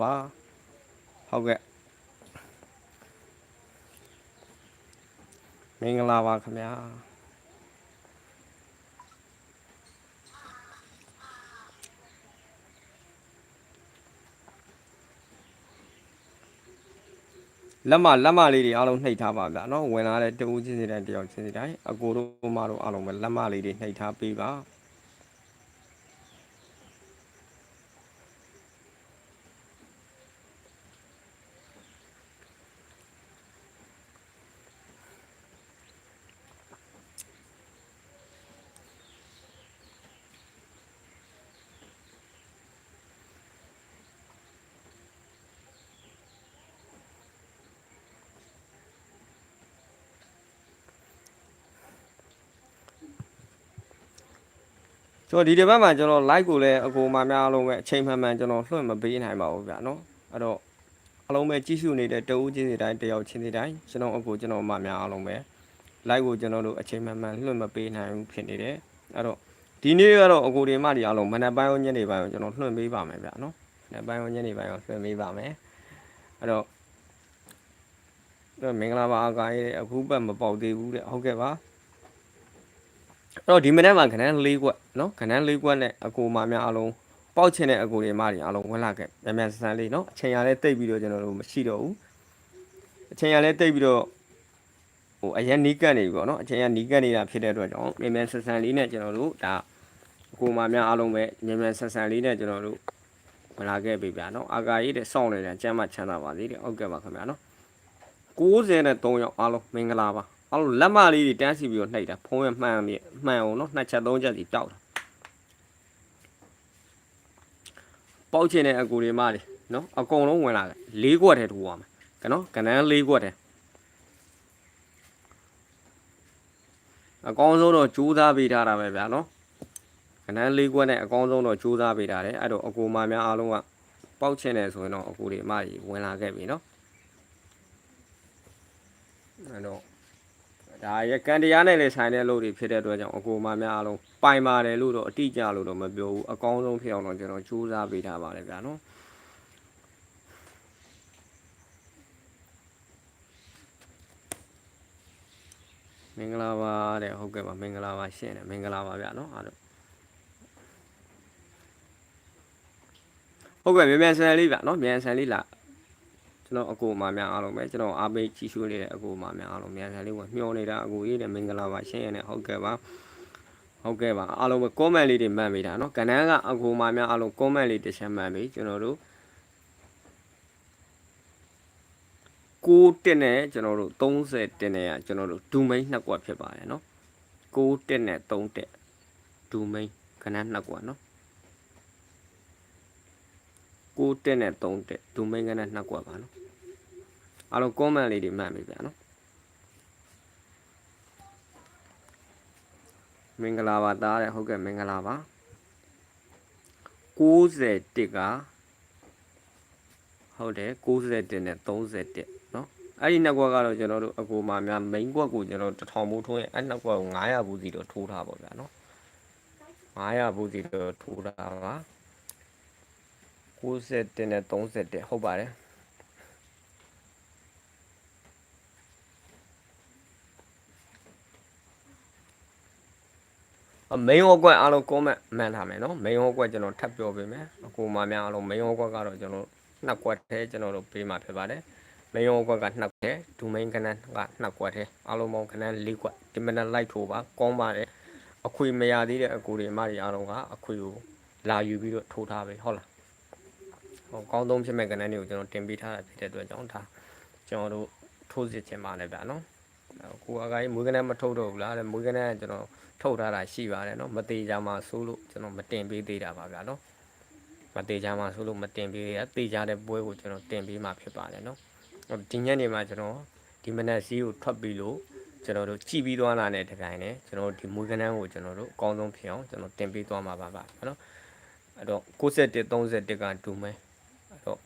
ပါဟုတ်ကဲ့မင်္ဂလာပါခင်ဗျာလက်မလက်မလေးတွေအားလုံးနှိပ်ထားပါဗျာเนาะဝင်လာတဲ့တူးချင်းစီတိုင်းတယောက်ချင်းစီတိုင်းအကိုတို့မတို့အားလုံးပဲလက်မလေးတွေနှိပ်ထားပေးပါ ကျွန်တော်ဒီတစ်ပတ်မှာကျွန်တော် live ကိုလည်းအကိုမများအားလုံးပဲအချိန်မှန်မှန်ကျွန်တော်လွှင့်မပေးနိုင်ပါဘူးဗျာနော်အဲ့တော့အားလုံးပဲကြည့်ရှုနေတဲ့တဦးချင်းစီတိုင်းတယောက်ချင်းစီတိုင်းကျွန်တော်အကိုကျွန်တော်မများအားလုံးပဲ live ကိုကျွန်တော်တို့အချိန်မှန်မှန်လွှင့်မပေးနိုင်ဘူးဖြစ်နေတယ်အဲ့တော့ဒီနေ့ကတော့အကိုတွေမတွေအားလုံးမနက်ပိုင်းရောညနေပိုင်းရောကျွန်တော်လွှင့်ပေးပါမယ်ဗျာနော်မနက်ပိုင်းရောညနေပိုင်းရောလွှင့်ပေးပါမယ်အဲ့တော့အဲ့တော့မင်္ဂလာပါအကားရဲ့အခုပတ်မပေါက်သေးဘူးတဲ့ဟုတ်ကဲ့ပါ အဲ့တော့ဒီမနေ့မှာခဏန်း၄ကွက်နော်ခဏန်း၄ကွက်နဲ့အကူမများအားလုံးပေါက်ချင်တဲ့အကူတွေမတွေအားလုံးဝင်လာခဲ့မြန်မြန်ဆန်ဆန်လေးနော်အချိန်ရလဲတိတ်ပြီးတော့ကျွန်တော်တို့မရှိတော့ဘူးအချိန်ရလဲတိတ်ပြီးတော့ဟိုအရင်နီးကပ်နေပြီပေါ့နော်အချိန်ရနီးကပ်နေတာဖြစ်တဲ့အတွက်ကြောင့်မြန်မြန်ဆန်ဆန်လေးနဲ့ကျွန်တော်တို့ဒါအကူမများအားလုံးပဲမြန်မြန်ဆန်ဆန်လေးနဲ့ကျွန်တော်တို့ဝင်လာခဲ့ပြီဗျာနော်အာကာကြီးတဲ့စောင့်နေတဲ့ကျမ်းမချမ်းသာပါသေးတယ်ဟုတ်ကဲ့ပါခင်ဗျာနော်93ရောက်အားလုံးမင်္ဂလာပါ အဲ့လိုလက်မလေးတွေတန်းစီပြီးတော့နှိပ်တာဖုံးရမှန်ပြီမှန်အောင်နော်နှစ်ချက်သုံးချက်စီတောက်တာပေါက်ချင်တဲ့အကူတွေမတွေနော်အကုန်လုံးဝင်လာတယ်လေးခွက်ထဲထိုးရမယ်ကနော်ကနန်းလေးခွက်ထဲအကောင်းဆုံးတော့ကြိုးစားပေးထားတာပဲဗျာနော်ကနန်းလေးခွက်နဲ့အကောင်းဆုံးတော့ကြိုးစားပေးထားတယ်အဲ့တော့အကူမများအားလုံးကပေါက်ချင်တယ်ဆိုရင်တော့အကူတွေမတွေဝင်လာခဲ့ပြီနော်အဲ့တော့ ဒါရကန်တရားနဲ့လည်းဆိုင်တဲ့လို့တွေဖြစ်တဲ့အတွက်ကြောင့်အကူမများအားလုံးပိုင်ပါတယ်လို့တော့အတိအကျလို့တော့မပြောဘူးအကောင်းဆုံးဖြစ်အောင်တော့ကျွန်တော်ကြိုးစားပေးထားပါတယ်ဗျာနော်မင်္ဂလာပါတဲ့ဟုတ်ကဲ့ပါမင်္ဂလာပါရှင်းတယ်မင်္ဂလာပါဗျာနော်အားလုံးဟုတ်ကဲ့မြန်မြန်ဆန်လေးဗျာနော်မြန်ဆန်လေးလာ ကျွန်တော်အကူမများအားလုံးပဲကျွန်တော်အားပေးကြည့်ရှုနေတဲ့အကူမများအားလုံးမြန်ဆန်လေးဝင်မျှောနေတာအကူရေးတယ်မင်္ဂလာပါရှင်းရတယ်ဟုတ်ကဲ့ပါဟုတ်ကဲ့ပါအားလုံးပဲ comment လေးတွေမှတ်မိတာနော်ကဏ္ဍကအကူမများအားလုံး comment လေးတစ်ချက်မှတ်မိကျွန်တော်တို့ကိုတက်နဲ့ကျွန်တော်တို့30တက်နဲ့ကကျွန်တော်တို့ဒူမိန်နှစ်ကွက်ဖြစ်ပါတယ်နော်ကိုတက်နဲ့3တက်ဒူမိန်ခဏနှစ်ကွက်နော်ကိုတက်နဲ့3တက်ဒူမိန်ကဏ္ဍနှစ်ကွက်ပါနော် အားလုံး comment လေးတွေမှတ်မိဗျာနော်မင်္ဂလာပါသားတဲ့ဟုတ်ကဲ့မင်္ဂလာပါ60တက်ကဟုတ်တယ်60တက်နဲ့30တက်နော်အဲ့ဒီနှစ်ကွက်ကတော့ကျွန်တော်တို့အကူမများ main ကွက်ကိုကျွန်တော်တစ်ထောင်ဘူးထိုးရင်အဲ့နှစ်ကွက်ကို900ဘူးစီတော့ထိုးထားပါဗျာနော်900ဘူးစီတော့ထိုးထားပါ60တက်နဲ့30တက်ဟုတ်ပါတယ် အမိန်ဟောကွက်အားလုံး comment မှန်ထားမယ်နော်မိန်ဟောကွက်ကျွန်တော်ထပ်ပြောပေးမယ်အကူမများအားလုံးမိန်ဟောကွက်ကတော့ကျွန်တော်နှစ်ကွက်ထဲကျွန်တော်တို့ပေးမှာဖြစ်ပါတယ်မိန်ဟောကွက်ကနှစ်ကွက်ဒူမိန်ကနန်းကနှစ်ကွက်ထဲအားလုံးပေါင်းကနန်း၄ကွက်ဒီမနက်လိုက်ထိုးပါကောင်းပါတယ်အခွေမရသေးတဲ့အကူတွေအမတွေအားလုံးကအခွေကိုလာယူပြီးတော့ထိုးထားပဲဟုတ်လားဟောကောင်းဆုံးဖြစ်မဲ့ကနန်းတွေကိုကျွန်တော်တင်ပေးထားတာဖြစ်တဲ့အတွက်ကြောင့်ဒါကျွန်တော်တို့ထိုးစစ်ချင်ပါလေဗျာနော် ကိုအကိုင်းမွေးကနန်းမထုတ်တော့ဘူးလားတဲ့မွေးကနန်းကကျွန်တော်ထုတ်ထားတာရှိပါတယ်နော်မသေးကြမှာဆိုးလို့ကျွန်တော်မတင်ပေးသေးတာပါဗျာနော်မသေးကြမှာဆိုးလို့မတင်ပေးသေးတာသေကြတဲ့ပွဲကိုကျွန်တော်တင်ပေးမှာဖြစ်ပါတယ်နော်ဒီညနေမှာကျွန်တော်ဒီမနက်စီးကိုထွက်ပြီးလို့ကျွန်တော်တို့ကြည်ပြီးသွားတာနဲ့တကိုင်းနဲ့ကျွန်တော်ဒီမွေးကနန်းကိုကျွန်တော်တို့အကောင်းဆုံးဖြစ်အောင်ကျွန်တော်တင်ပေးသွားမှာပါပါနော်အဲ့တော့61 31ကတူမဲအဲ့တော့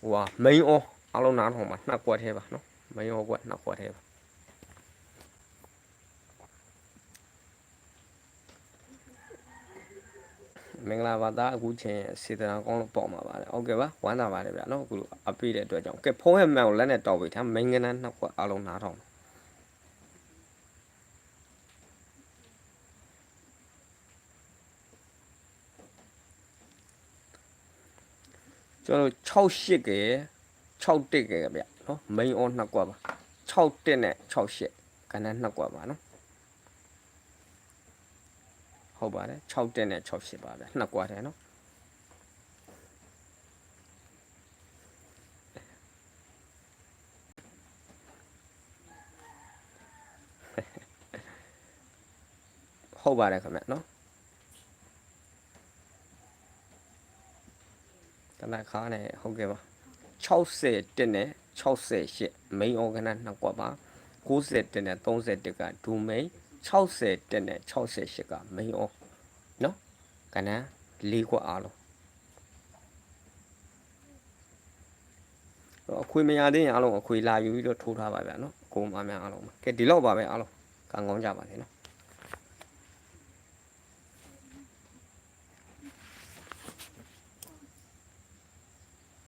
ဟိုဟာ main on အားလုံးနားထောင်ပါနှစ်ကွက်သေးပါနော် main on ကွက်နှစ်ကွက်သေးပါ မင်္ဂလာပါသားအခုချင်းစေတနာကောင်းလို့ပေါ့မှာပါတယ်ဟုတ်ကဲ့ပါဝမ်းသာပါတယ်ဗျာနော်အခုလိုအပိတဲ့အတွက်ကြောင့်ကဲဖုန်းဟက်မှန်ကိုလက်နဲ့တောက်ပြီးထားမင်္ဂလာနှစ်ခွက်အားလုံးနားထောင်ကျွန်တော်68ကဲ6တက်ကဲဗျာနော် main on နှစ်ခွက်ပါ6တက်နဲ့68ကဏ္ဍနှစ်ခွက်ပါနော် ဟုတ်ပါတယ်6တက်နဲ့68ပါဗျာနှစ်ခွက်တယ်နော်ဟုတ်ပါတယ်ခင်ဗျနော်တနခါနဲ့ဟုတ်ကဲ့ပါ60တက်နဲ့68 main organ နှစ်ကွက်ပါ90တက်နဲ့31ကဒူ main 60တက်နဲ့68က main on နော်ကဏ္ဍ၄ကွက်အားလုံးအခွေမရသေးရင်အားလုံးအခွေလာယူပြီးတော့ထိုးထားပါဗျာနော်အကိုမများအားလုံးပါကဲဒီလောက်ပါပဲအားလုံးကံကောင်းကြပါစေနော်